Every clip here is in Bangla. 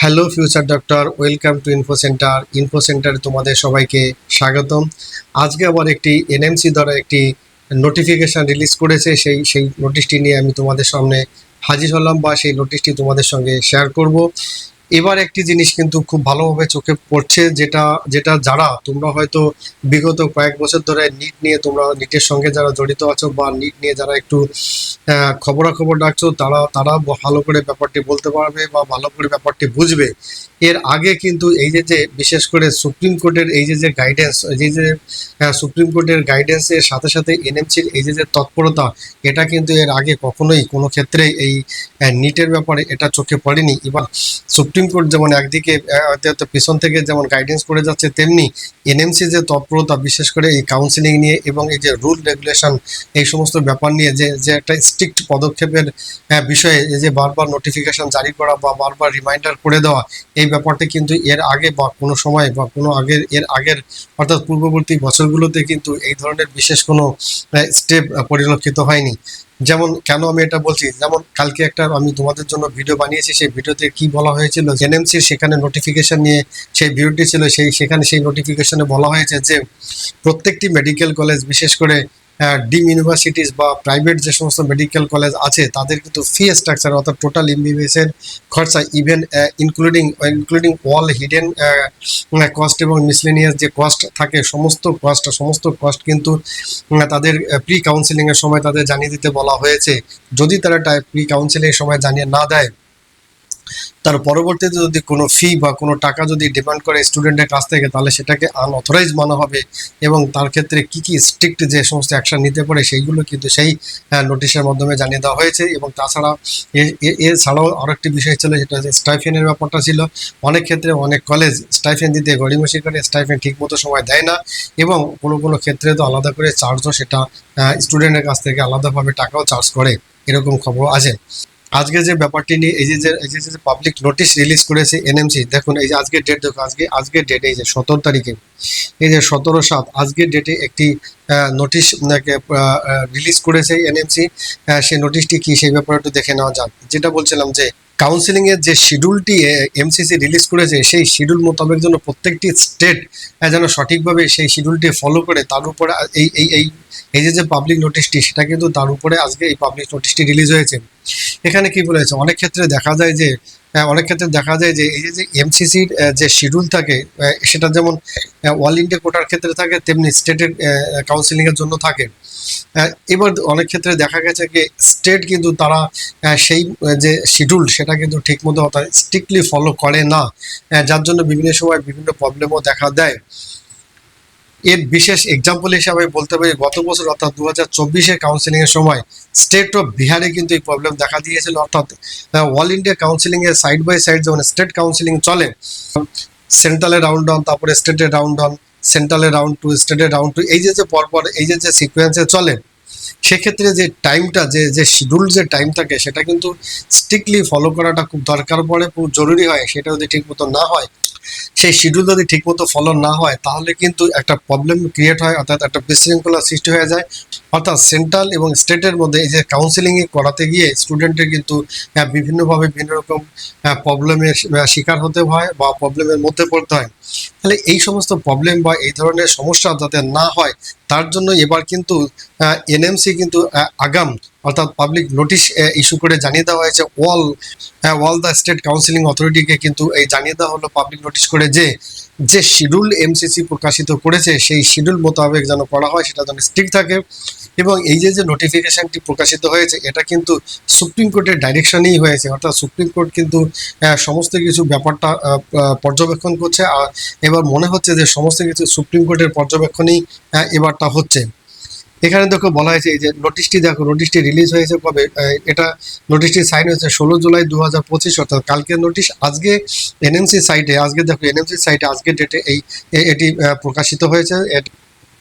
Hello future doctor welcome to info centre info সেন্টারে তোমাদের সবাইকে স্বাগতম। আজকে আবার একটি এনএমসি দ্বারা একটি নোটিফিকেশন রিলিজ করেছে। সেই সেই নোটিশটি নিয়ে আমি তোমাদের সামনে হাজির হলাম বা সেই নোটিশটি তোমাদের সঙ্গে শেয়ার করব। এবার একটি জিনিস কিন্তু খুব ভালোভাবে চোখে পড়ছে, যেটা যেটা যারা, তোমরা হয়তো বিগত কয়েক বছর ধরে নিট নিয়ে তোমরা নিটের সঙ্গে যারা জড়িত আছো বা নিট নিয়ে যারা একটু খবরাখবর ডাকছো, তারা তারা ভালো করে ব্যাপারটি বলতে পারবে বা ভালো করে ব্যাপারটি বুঝবে। এর আগে কিন্তু এই যে যে বিশেষ করে সুপ্রিম কোর্টের এই যে যে গাইডেন্স এই যে সুপ্রিম কোর্টের গাইডেন্সের সাথে সাথে এনএমসির এই যে যে তৎপরতা, এটা কিন্তু এর আগে কখনোই কোনো ক্ষেত্রে এই নিটের ব্যাপারে এটা চোখে পড়েনি। এবার সুপ্রিম কোর্ট যেমন একদিকে পিছন থেকে যেমন গাইডেন্স করে যাচ্ছে, তেমনি এনএমসি যে তৎপরতা বিশেষ করে এই কাউন্সিলিং নিয়ে এবং এই যে রুল রেগুলেশন এই সমস্ত ব্যাপার নিয়ে যে যে একটা স্ট্রিক্ট পদক্ষেপের বিষয়ে এই যে বারবার নোটিফিকেশন জারি করা বা বারবার রিমাইন্ডার করে দেওয়া, এই ব্যাপারটি কিন্তু এর আগে বা কোনো সময় বা কোনো আগের, এর আগের অর্থাৎ পূর্ববর্তী বছরগুলোতে কিন্তু এই ধরনের বিশেষ কোনো স্টেপ পরিলক্ষিত হয়নি। যেমন কেন আমি এটা বলছি, যেমন কালকে একটা আমি তোমাদের জন্য ভিডিও বানিয়েছি, সেই ভিডিওতে কি বলা হয়েছিল এনএমসির সেখানে নোটিফিকেশন নিয়ে সেই ভিডিওটি ছিল, সেই সেখানে সেই নোটিফিকেশনে বলা হয়েছে যে প্রত্যেকটি মেডিকেল কলেজ বিশেষ করে ডিম ইউনিভার্সিটিস বা প্রাইভেট যে সমস্ত মেডিকেল কলেজ আছে, তাদের কিন্তু ফি স্ট্রাকচার অর্থাৎ টোটাল এমবিবিএসের খরচা even including including all hidden cost এবং মিসলেনিয়াস যে কস্ট থাকে, সমস্ত কস্ট সমস্ত কস্ট কিন্তু তাদের প্রি কাউন্সিলিংয়ের সময় তাদের জানিয়ে দিতে বলা হয়েছে। যদি তারা প্রি কাউন্সিলিংয়ের সময় জানিয়ে না দেয় তার পরবর্তীতে যদি কোনো ফি বা কোনো টাকা যদি ডিমান্ড করে স্টুডেন্টের কাছ থেকে, তাহলে সেটাকে আনঅথরাইজ মানা হবে এবং তার ক্ষেত্রে কি কি স্ট্রিক্ট যে সমস্ত অ্যাকশন নিতে পারে সেইগুলো কিন্তু সেই নোটিশের মাধ্যমে জানিয়ে দেওয়া হয়েছে এবং তাছাড়া এছাড়াও আরও একটি বিষয় ছিল, সেটা হচ্ছে স্টাইফেনের ব্যাপারটা ছিল। অনেক ক্ষেত্রে অনেক কলেজ স্টাইফেন দিতে গড়িমসি করে স্টাইফেন ঠিকমতো সময় দেয় না এবং কোনো কোনো ক্ষেত্রে তো আলাদা করে চার্জও সেটা স্টুডেন্টের কাছ থেকে আলাদাভাবে টাকাও চার্জ করে, এরকম খবর আছে। আজকে যে ব্যাপারটি নিয়ে, এই যে এই যে পাবলিক নোটিশ রিলিজ করেছে এনএমসি দেখুন, এই যে আজকের ডেট দেখুন, আজকে আজকের ডেটে এই যে সতেরো তারিখে, এই যে সতেরো সাত আজকের ডেটে একটি নোটিশ রিলিজ করেছে এনএমসি সেই নোটিশটি কি, সেই ব্যাপারে একটু দেখে নেওয়া যাক। যেটা বলছিলাম যে কাউন্সিলিং এর যে শিডিউলটি এমসিসি রিলিজ করেছে, সেই শিডিউল মোতাবেক যেন প্রত্যেকটি স্টেট যেন সঠিকভাবে সেই শিডিউলটি ফলো করে, তার উপরে এই এই এই এই যে যে পাবলিক নোটিশটি সেটা কিন্তু তার উপরে আজকে এই পাবলিক নোটিশটি রিলিজ হয়েছে। এখানে কি বলেছে? অনেক ক্ষেত্রে দেখা যায় যে অনেক ক্ষেত্রে দেখা যায় যে এই যে এমসিসির যে শিডিউল থাকে সেটা যেমন অল ইন্ডিয়া কোটার ক্ষেত্রে থাকে, তেমনি স্টেটের কাউন্সিলিং এর জন্য থাকে। এবার অনেক ক্ষেত্রে দেখা গেছে যে স্টেট কিন্তু তারা সেই যে শিডিউল সেটা কিন্তু ঠিকমতো স্ট্রিক্টলি ফলো করে না। যার জন্য বিভিন্ন সময় বিভিন্ন প্রবলেমও দেখা দেয়। এর বিশেষ এক্সাম্পল হিসাবে বলতে পারি, গত বছর অর্থাৎ দু হাজার চব্বিশের কাউন্সিলিং এর সময় স্টেট অফ বিহারে কিন্তু এই প্রবলেম দেখা দিয়েছিল। অর্থাৎ অল ইন্ডিয়া কাউন্সিলিং এর সাইড বাই সাইড যেমন স্টেট কাউন্সিলিং চলে সেন্ট্রালে রাউন্ড অন তারপরে স্টেটে রাউন্ড অন সেন্ট্রালে রাউন্ড টু স্টেটে রাউন্ড টু এই যে যে পরপর, এই যে যে সিকোয়েন্সে চলে, সেক্ষেত্রে যে টাইমটা যে যে শিডিউল যে টাইম থাকে, সেটা কিন্তু স্ট্রিক্টলি ফলো করাটা খুব দরকার পড়ে, খুব জরুরি হয়, সেটা যদি ঠিক মতো না হয় সেই শিডিউল যদি ঠিকমতো ফলো না হয়, তাহলে কিন্তু একটা প্রবলেম ক্রিয়েট হয়, অর্থাৎ একটা বিশৃঙ্খলা সৃষ্টি হয়ে যায়। অর্থাৎ সেন্ট্রাল এবং স্টেটের মধ্যে এই যে কাউন্সিলিং করাতে গিয়ে স্টুডেন্টের কিন্তু বিভিন্নভাবে বিভিন্ন রকম প্রবলেমের শিকার হতে হয় বা প্রবলেমের মধ্যে পড়তে হয়। তাহলে এই সমস্ত প্রবলেম বা এই ধরনের সমস্যা যাতে না হয়, তার জন্য এবার কিন্তু এনএমসি কিন্তু আগাম অর্থাৎ পাবলিক নোটিশ ইস্যু করে জানিয়ে দেওয়া হয়েছে। All all the state counselling অথরিটিকে কিন্তু এই জানিয়ে দেওয়া হলো পাবলিক নোটিশ করে যে যে শিডিউল এমসিসি প্রকাশিত করেছে, সেই শিডিউল মোতাবেক যেন করা হয়, সেটা যেন স্ট্রিক্ট থাকে। এবং এই যে যে নোটিফিকেশনটি প্রকাশিত হয়েছে, এটা কিন্তু সুপ্রিম কোর্টের ডাইরেকশনেই হয়েছে। অর্থাৎ সুপ্রিম কোর্ট কিন্তু সমস্ত কিছু ব্যাপারটা পর্যবেক্ষণ করছে। আর এবার মনে হচ্ছে যে, সমস্ত কিছু সুপ্রিম কোর্টের পর্যবেক্ষণেই এবারটা হচ্ছে। এখানে দেখো বলা হয়েছে, এই যে নোটিশটি দেখো নোটিশটি রিলিজ হয়েছে কবে? এটা নোটিশটি সাইন হয়েছে ষোলো জুলাই দু হাজার পঁচিশ, অর্থাৎ কালকের নোটিশ আজকে এনএমসি সাইটে আজকে দেখো এনএমসি সাইটে আজকে ডেটে এই এটি প্রকাশিত হয়েছে।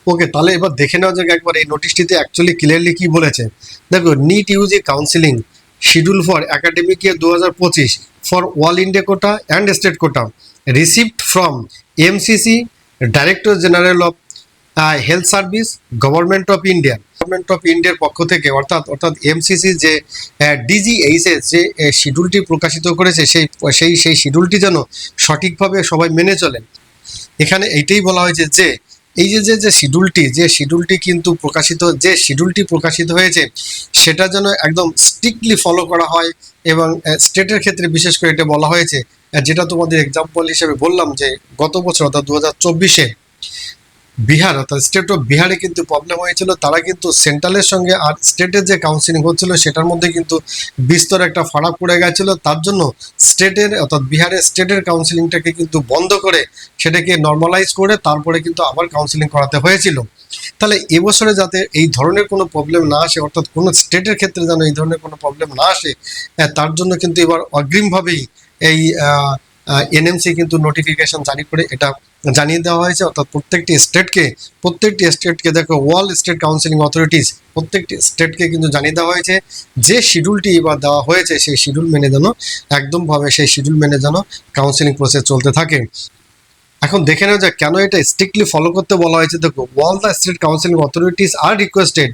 ওকে তাহলে এবার দেখে নেওয়া যাক একবার এই নোটিশটিতে অ্যাকচুয়ালি ক্লিয়ারলি কি বলেছে। দেখো NEET UG counselling schedule for academic year দু হাজার পঁচিশ for all India quota and state quota received from MCC director general of health service government of India government of ইন্ডিয়ার পক্ষ থেকে, অর্থাৎ অর্থাৎ এমসিসি যে ডিজিএইচএস যে শিডিউলটি প্রকাশিত করেছে, সেই সেই সেই শিডিউলটি যেন সঠিকভাবে সবাই মেনে চলেন। এখানে এইটাই বলা হয়েছে যে, এই যে যে যে শিডিউলটি যে শিডিউলটি কিন্তু প্রকাশিত, যে শিডিউলটি প্রকাশিত হয়েছে, সেটা যেন একদম স্ট্রিক্টলি ফলো করা হয় এবং স্টেটের ক্ষেত্রে বিশেষ করে এটা বলা হয়েছে যেটা তোমাদের এক্সাম্পল হিসেবে বললাম যে, গত বছর, অর্থাৎ দু হাজার চব্বিশে বিহার, অর্থাৎ স্টেট অফ বিহারে কিন্তু প্রবলেম হয়েছিল। তারা কিন্তু সেন্ট্রালের সঙ্গে আর স্টেটের যে কাউন্সিলিং হচ্ছিল, সেটার মধ্যে কিন্তু বিস্তর একটা ফারাক পড়ে গেছিল। তার জন্য স্টেটের অর্থাৎ বিহারের স্টেটের কাউন্সিলিংটাকে কিন্তু বন্ধ করে সেটাকে নর্মালাইজ করে তারপরে কিন্তু আবার কাউন্সিলিং করাতে হয়েছিল। তাহলে এবছরে যাতে এই ধরনের কোনো প্রবলেম না আসে, অর্থাৎ কোনো স্টেটের ক্ষেত্রে যেন এই ধরনের কোনো প্রবলেম না আসে তার জন্য কিন্তু এবার অগ্রিমভাবেই এই এনএমসি কিন্তু নোটিফিকেশন জারি করে এটা জানিয়ে দেওয়া হয়েছে, অর্থাৎ প্রত্যেকটি স্টেটকে প্রত্যেকটি স্টেটকে দেখো ওয়ার্ল্ড স্টেট কাউন্সিলিং অথরিটিস প্রত্যেকটি স্টেটকে কিন্তু জানিয়ে দেওয়া হয়েছে, যে শিডিউলটি এবার দেওয়া হয়েছে, সেই শিডিউল মেনে যেন, একদমভাবে সেই শিডিউল মেনে যেন কাউন্সিলিং প্রসেস চলতে থাকে। এখন দেখে নেওয়া যাক কেন এটা স্ট্রিক্টলি ফলো করতে বলা হয়েছে। দেখো all the state counselling authorities are requested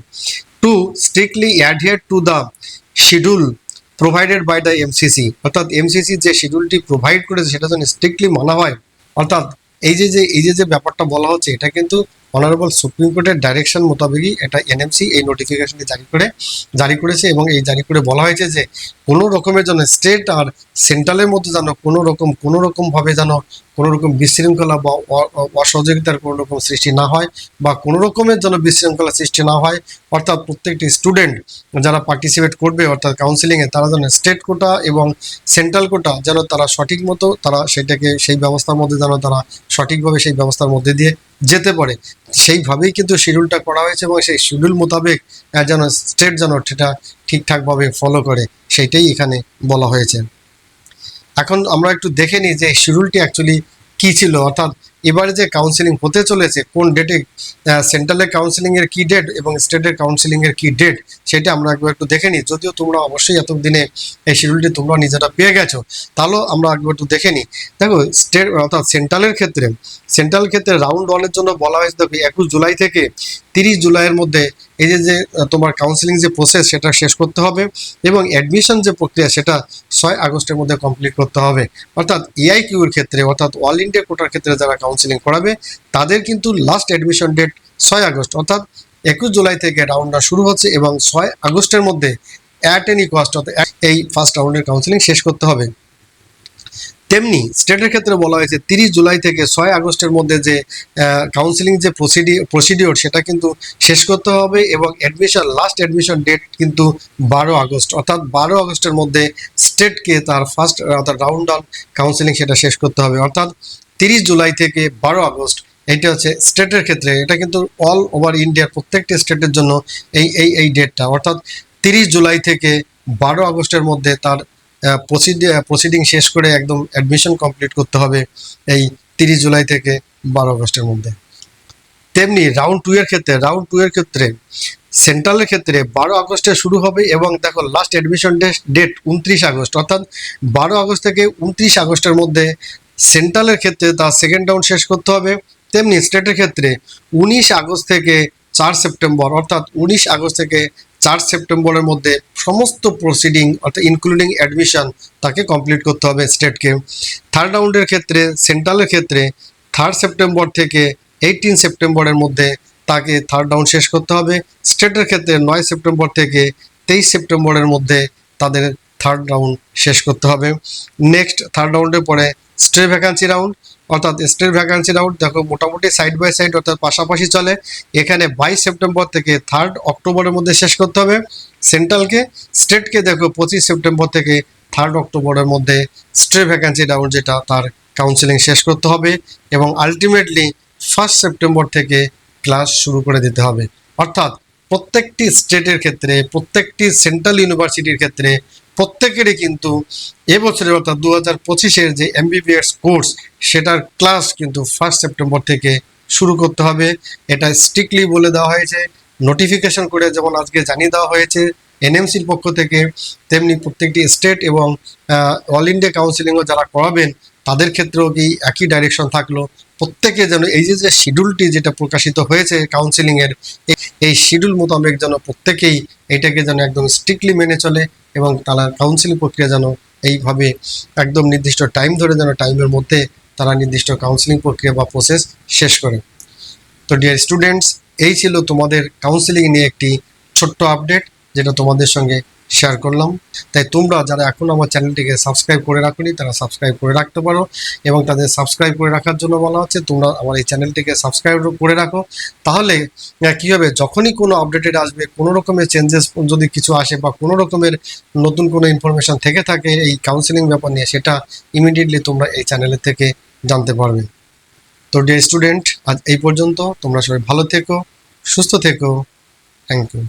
to strictly adhere to the schedule provided by the MCC অর্থাৎ এমসিসি যে শিডিউলটি প্রোভাইড করেছে, সেটা যেন স্ট্রিক্টলি মানা হয়। অর্থাৎ এই যে যে, এই যে যে ব্যাপারটা বলা হচ্ছে, এটা কিন্তু অনারেবল সুপ্রিম কোর্টের ডাইরেকশন মোতাবেকই এটা এনএমসি এই নোটিফিকেশনটি জারি করে, জারি করেছে এবং এই জারি করে বলা হয়েছে যে কোনো রকমের জন্য স্টেট আর সেন্ট্রালের মধ্যে যেন কোনো রকম, কোনো রকমভাবে যেন কোনো রকম বিশৃঙ্খলা বা অসহযোগিতার কোনো রকম সৃষ্টি না হয় বা কোনো রকমের যেন বিশৃঙ্খলা সৃষ্টি না হয়, অর্থাৎ প্রত্যেকটি স্টুডেন্ট যারা পার্টিসিপেট করবে, অর্থাৎ কাউন্সিলিংয়ে তারা যেন স্টেট কোটা এবং সেন্ট্রাল কোটা যেন তারা সঠিক মতো তারা সেটাকে, সেই ব্যবস্থার মধ্যে যেন তারা সঠিকভাবে সেই ব্যবস্থার মধ্যে দিয়ে যেতে পারে। সেইভাবেই কিন্তু শিডিউলটা করা হয়েছে এবং সেই শিডিউল মোতাবেক যেন স্টেট যেন সেটা ঠিকঠাকভাবে ফলো করে, সেইটাই এখানে বলা হয়েছে। এখন আমরা একটু দেখে নিই যে শিডিউলটি অ্যাকচুয়ালি কী ছিল? অর্থাৎ এবারে যে কাউন্সিলিং হতে চলেছে, কোন ডেটে সেন্ট্রালের কাউন্সিলিং এর কি ডেট এবং স্টেটের কাউন্সিলিং এর কি ডেট সেটা আমরা একবার একটু দেখে নিই। যদিও তোমরা অবশ্যই এতদিনে এই শিডিউলটি তোমরা নিজেরা পেয়ে গেছো, তাহলেও আমরা একবার একটু দেখে নিই। দেখো স্টেট অর্থাৎ সেন্ট্রালের ক্ষেত্রে সেন্ট্রাল ক্ষেত্রে রাউন্ড ওয়ানের জন্য বলা হয়েছে, দেখো, একুশ জুলাই থেকে তিরিশ জুলাইয়ের মধ্যে এই যে যে, তোমার কাউন্সিলিং যে প্রসেস সেটা শেষ করতে হবে এবং অ্যাডমিশন যে প্রক্রিয়া, সেটা ছয় আগস্টের মধ্যে কমপ্লিট করতে হবে। অর্থাৎ এআইকিউর ক্ষেত্রে, অর্থাৎ অল ইন্ডিয়া কোটার ক্ষেত্রে যারা কাউন্সিলিং করাবে, তাদের কিন্তু লাস্ট অ্যাডমিশন ডেট ছয় আগস্ট, অর্থাৎ একুশ জুলাই থেকে রাউন্ডটা শুরু হচ্ছে এবং ছয় আগস্টের মধ্যে অ্যাট এনি কস্ট অর্থাৎ এই ফার্স্ট রাউন্ডের কাউন্সিলিং শেষ করতে হবে। তেমনি স্টেটের ক্ষেত্রে বলা হয়েছে তিরিশ জুলাই থেকে ছয় আগস্টের মধ্যে যে কাউন্সিলিং যে প্রসিডি প্রসিডিওর সেটা কিন্তু শেষ করতে হবে এবং অ্যাডমিশন লাস্ট অ্যাডমিশন ডেট কিন্তু বারো আগস্ট, অর্থাৎ বারো আগস্টের মধ্যে স্টেটকে তার ফার্স্ট অর্থাৎ রাউন্ড অন কাউন্সিলিং সেটা শেষ করতে হবে। অর্থাৎ তিরিশ জুলাই থেকে বারো আগস্ট, এইটা হচ্ছে স্টেটের ক্ষেত্রে, এটা কিন্তু অল ওভার ইন্ডিয়ার প্রত্যেকটি স্টেটের জন্য এই এই এই ডেটটা অর্থাৎ তিরিশ জুলাই থেকে বারো আগস্টের মধ্যে তার প্রসিডিং শেষ করে একদম অ্যাডমিশন কমপ্লিট করতে হবে এই তিরিশ জুলাই থেকে বারো আগস্টের মধ্যে। তেমনি রাউন্ড টু এর ক্ষেত্রে রাউন্ড টু এর ক্ষেত্রে সেন্ট্রালের ক্ষেত্রে বারো আগস্টে শুরু হবে এবং দেখো লাস্ট অ্যাডমিশন ডেট উনত্রিশ আগস্ট, অর্থাৎ বারো আগস্ট থেকে উনত্রিশ আগস্টের মধ্যে সেন্ট্রালের ক্ষেত্রে তার সেকেন্ড রাউন্ড শেষ করতে হবে। তেমনি স্টেটের ক্ষেত্রে উনিশ আগস্ট থেকে চার সেপ্টেম্বর, অর্থাৎ উনিশ আগস্ট থেকে চার সেপ্টেম্বরের মধ্যে সমস্ত প্রসিডিং অর্থাৎ ইনক্লুডিং অ্যাডমিশন তাকে কমপ্লিট করতে হবে স্টেটকে থার্ড রাউন্ডের ক্ষেত্রে, সেন্ট্রালের ক্ষেত্রে থার্ড সেপ্টেম্বর থেকে এইটিন সেপ্টেম্বরের মধ্যে তাকে থার্ড রাউন্ড শেষ করতে হবে। স্টেটের ক্ষেত্রে নয় সেপ্টেম্বর থেকে তেইশ সেপ্টেম্বরের মধ্যে তাদের থার্ড রাউন্ড শেষ করতে হবে। নেক্সট থার্ড রাউন্ডের পরে স্টে ভ্যাকান্সি রাউন্ড অর্থাৎ স্টেট ভ্যাকান্সি রাউন্ড দেখো মোটামুটি সাইড বাই সাইড অর্থাৎ পাশাপাশি চলে। এখানে বাইশ সেপ্টেম্বর থেকে থার্ড অক্টোবরের মধ্যে শেষ করতে হবে। সেন্ট্রালকে স্টেটকে দেখো পঁচিশ সেপ্টেম্বর থেকে থার্ড অক্টোবরের মধ্যে স্টেট ভ্যাকান্সি রাউন্ড যেটা, তার কাউন্সিলিং শেষ করতে হবে এবং আলটিমেটলি ফার্স্ট সেপ্টেম্বর থেকে ক্লাস শুরু করে দিতে হবে। অর্থাৎ প্রত্যেকটি স্টেটের ক্ষেত্রে, প্রত্যেকটি সেন্ট্রাল ইউনিভার্সিটির ক্ষেত্রে, প্রত্যেকেরই কিন্তু এবছরের অর্থাৎ দু হাজার পঁচিশের যে এমবিবিএস কোর্স, সেটার ক্লাস কিন্তু ফার্স্ট সেপ্টেম্বর থেকে শুরু করতে হবে। এটা স্ট্রিক্টলি বলে দেওয়া হয়েছে। নোটিফিকেশন করে যেমন আজকে জানিয়ে দেওয়া হয়েছে এনএমসির পক্ষ থেকে, তেমনি প্রত্যেকটি স্টেট এবং অল ইন্ডিয়া কাউন্সিলিংও যারা করাবেন তাদের ক্ষেত্রেও কি একই ডাইরেকশন থাকল? প্রত্যেকে যেন এই যে যে শিডিউলটি যেটা প্রকাশিত হয়েছে কাউন্সিলিংয়ের এই শিডিউল মোতাবেক যেন প্রত্যেকেই এটাকে যেন একদম স্ট্রিক্টলি মেনে চলে এবং তারা কাউন্সিলিং প্রক্রিয়া যেন এইভাবে একদম নির্দিষ্ট টাইম ধরে যেন টাইমের মধ্যে তারা নির্দিষ্ট কাউন্সিলিং প্রক্রিয়া বা প্রসেস শেষ করে। তো ডিয়ার স্টুডেন্টস এই ছিল তোমাদের কাউন্সিলিং নিয়ে একটি ছোট্ট আপডেট যেটা তোমাদের সঙ্গে শেয়ার করলাম। তাই তোমরা যারা এখন আমার চ্যানেলটিকে সাবস্ক্রাইব করে রাখোনি, তারা সাবস্ক্রাইব করে রাখতে পারো এবং তাদের সাবস্ক্রাইব করে রাখার জন্য বলা হচ্ছে, তোমরা আমার এই চ্যানেলটিকে সাবস্ক্রাইব করে রাখো। তাহলে কি হবে? যখনই কোনো আপডেটেড আসবে, কোনো রকমের চেঞ্জেস যদি কিছু আসে বা কোনো রকমের নতুন কোনো ইনফরমেশন থেকে থাকে এই কাউন্সিলিং ব্যাপার নিয়ে, সেটা ইমিডিয়েটলি তোমরা এই চ্যানেলের থেকে জানতে পারবে। তো ডিয়ার স্টুডেন্ট আজ এই পর্যন্ত, তোমরা সবাই ভালো থেকো, সুস্থ থেকো। Thank you